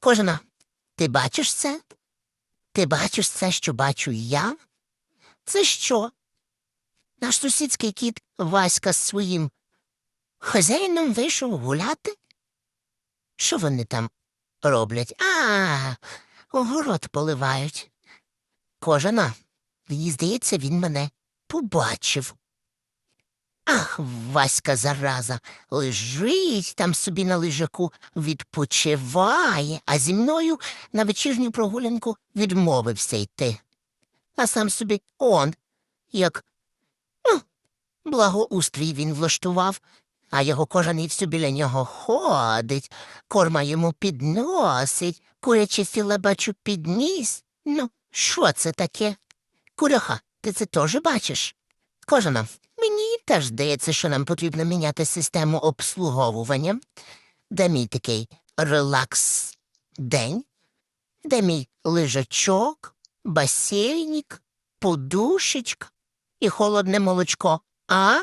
Кожана, ти бачиш це? Ти бачиш це, що бачу я? Це що? Наш сусідський кіт Васька з своїм хазяїном вийшов гуляти? Що вони там роблять? А, огород поливають. Кожана, мені здається, він мене побачив. Ах, Васька зараза, лежить там собі на лежаку, відпочиває, а зі мною на вечірню прогулянку відмовився йти. А сам собі он, як ну, благоустрій він влаштував, а його кожаний все біля нього ходить, корма йому підносить, куряче філе бачу підніс. Ну, що це таке? Куряха, ти це теж бачиш? Кожана, теж здається, що нам потрібно міняти систему обслуговування. Де мій такий релакс день? Де мій лежачок, басейник, подушечка і холодне молочко? А?